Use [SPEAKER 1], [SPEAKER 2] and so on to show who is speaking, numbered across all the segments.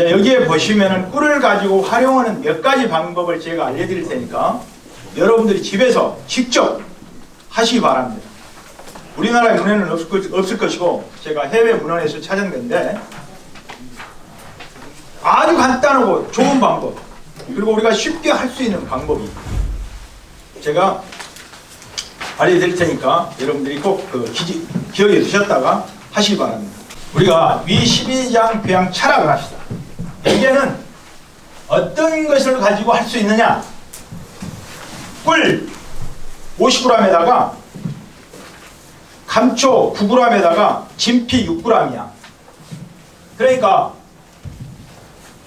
[SPEAKER 1] 자, 여기에 보시면은 꿀을 가지고 활용하는 몇 가지 방법을 제가 알려드릴 테니까 여러분들이 집에서 직접 하시기 바랍니다. 우리나라 문헌에는 없을, 것이고 제가 해외 문헌에서 찾은 건데 아주 간단하고 좋은 방법 그리고 우리가 쉽게 할 수 있는 방법이 제가 알려드릴 테니까 여러분들이 꼭그 기억에 두셨다가 하시기 바랍니다. 우리가 위 12장 배양 철학을 합시다. 여기에는 어떤 것을 가지고 할 수 있느냐? 꿀 50g에다가 감초 9g에다가 진피 6g이야. 그러니까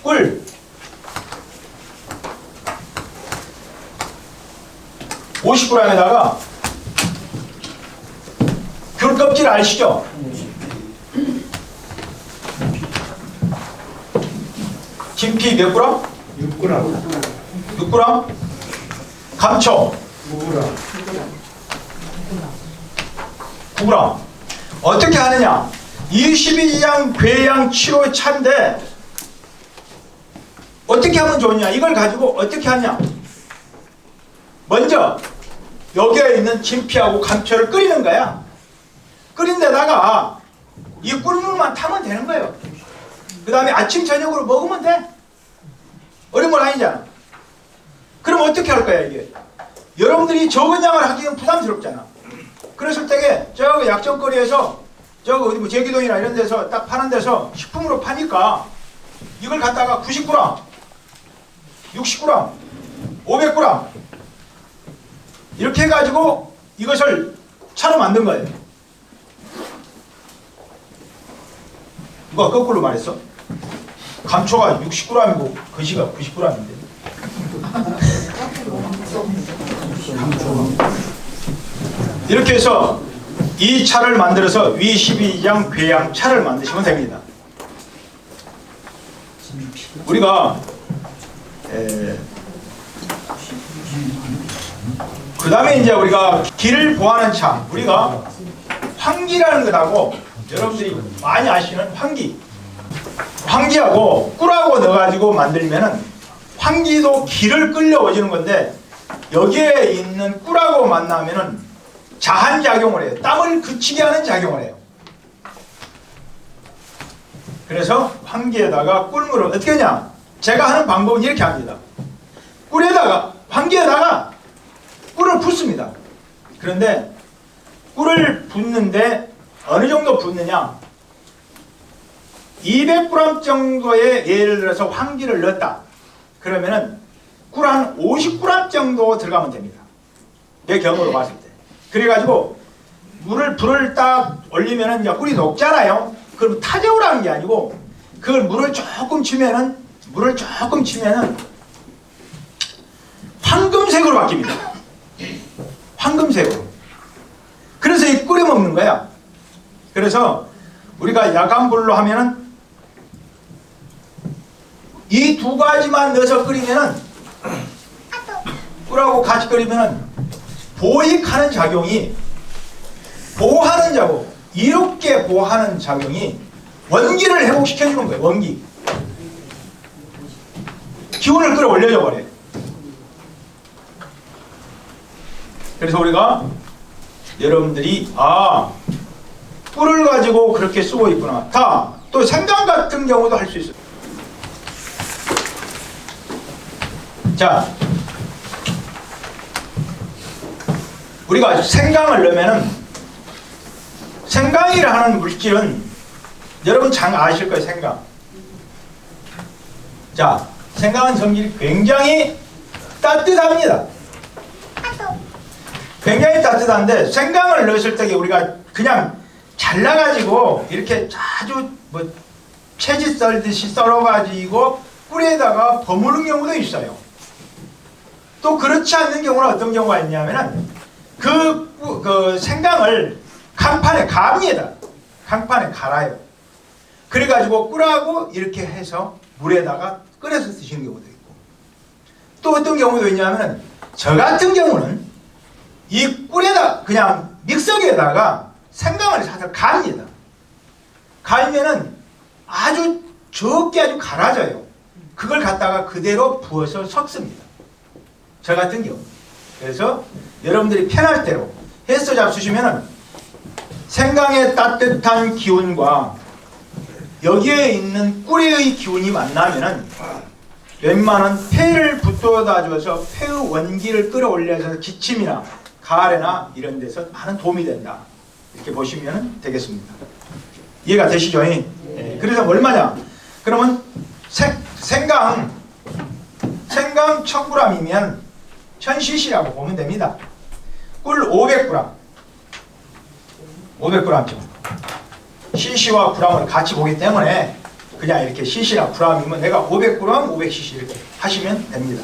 [SPEAKER 1] 꿀 50g에다가 귤 껍질 아시죠? 진피 몇 그램?
[SPEAKER 2] 6g,
[SPEAKER 1] 6g? 감초
[SPEAKER 2] 5g,
[SPEAKER 1] 9g. 어떻게 하느냐? 22장 괴양 치료 차인데 어떻게 하면 좋냐? 이걸 가지고 어떻게 하냐? 먼저 여기에 있는 진피하고 감초를 끓이는 거야. 끓인 데다가 이 꿀물만 타면 되는 거예요. 그 다음에 아침 저녁으로 먹으면 돼. 어려운 건 아니잖아. 그럼 어떻게 할 거야 이게? 여러분들이 양을 하기는 부담스럽잖아. 그랬을 때에 저 약정거리에서 저 어디 뭐 제기동이나 이런 데서 딱 파는 데서 식품으로 파니까 이걸 갖다가 90g, 60g, 500g 이렇게 해가지고 이것을 차로 만든 거예요. 누가 거꾸로 말했어? 감초가 60g이고 거시가 90g인데. 이렇게 해서 이 차를 만들어서 위 12장 괴양 차를 만드시면 됩니다. 우리가 그 다음에 이제 우리가 기를 보하는 차 우리가 황기라는 것하고 여러분들이 많이 아시는 황기 황기하고 꿀하고 넣어가지고 만들면은 황기도 기를 끌려오지는 건데 여기에 있는 꿀하고 만나면은 자한 작용을 해요. 땀을 그치게 하는 작용을 해요. 그래서 황기에다가 꿀물을 어떻게 하냐? 제가 하는 방법은 이렇게 합니다. 꿀에다가 황기에다가 꿀을 붓습니다. 그런데 꿀을 붓는데 어느 정도 붓느냐? 200g 정도의 예를 들어서 황기를 넣었다. 그러면은 꿀 한 50g 정도 들어가면 됩니다. 내 경우로 봤을 때. 그래가지고 물을 불을 딱 올리면은 꿀이 녹잖아요. 그럼 타적을 하는 게 아니고 그걸 물을 조금 치면은 물을 조금 치면은 황금색으로 바뀝니다. 황금색으로. 그래서 이 끓여 먹는 거야. 그래서 우리가 야간 불로 하면은 이 두 가지만 넣어서 끓이면은 꿀하고 같이 끓이면은 보익하는 작용이 보호하는 작용 이롭게 보호하는 작용이 원기를 회복시켜 주는 거예요. 원기 기운을 끌어올려줘 버려요. 그래서 우리가 여러분들이 아 꿀을 가지고 그렇게 쓰고 있구나. 다 또 생강 같은 경우도 할 수 있어요. 자, 우리가 생강을 넣으면은 생강이라 하는 물질은 여러분 잘 아실 거예요, 생강. 자, 생강은 성질이 굉장히 따뜻합니다. 굉장히 따뜻한데 생강을 넣었을 때 우리가 그냥 잘라가지고 이렇게 아주 뭐 채지 썰듯이 썰어가지고 꿀에다가 버무는 경우도 있어요. 또 그렇지 않는 경우는 어떤 경우가 있냐면은 그, 꾸- 그 생강을 강판에 갑니다. 강판에 갈아요. 그래가지고 꿀하고 이렇게 해서 물에다가 끓여서 드시는 경우도 있고 또 어떤 경우도 있냐면 저 같은 경우는 이 꿀에다 그냥 믹서기에다가 생강을 사서 갑니다. 갈면은 아주 적게 아주 갈아져요. 그걸 갖다가 그대로 부어서 섞습니다. 저 같은 경우. 그래서 여러분들이 편할 대로 해서 잡수시면은 생강의 따뜻한 기운과 여기에 있는 꿀의 기운이 만나면은 웬만한 폐를 붙어다 줘서 폐의 원기를 끌어올려서 기침이나 가래나 이런 데서 많은 도움이 된다. 이렇게 보시면 되겠습니다. 이해가 되시죠? 예. 그래서 얼마냐? 그러면 생, 생강 생강 1000g이면 1000cc라고 보면 됩니다. 꿀 500g 500g쯤 cc와 g을 같이 보기 때문에 그냥 이렇게 cc나 g이면 내가 500g, 500cc 이렇게 하시면 됩니다.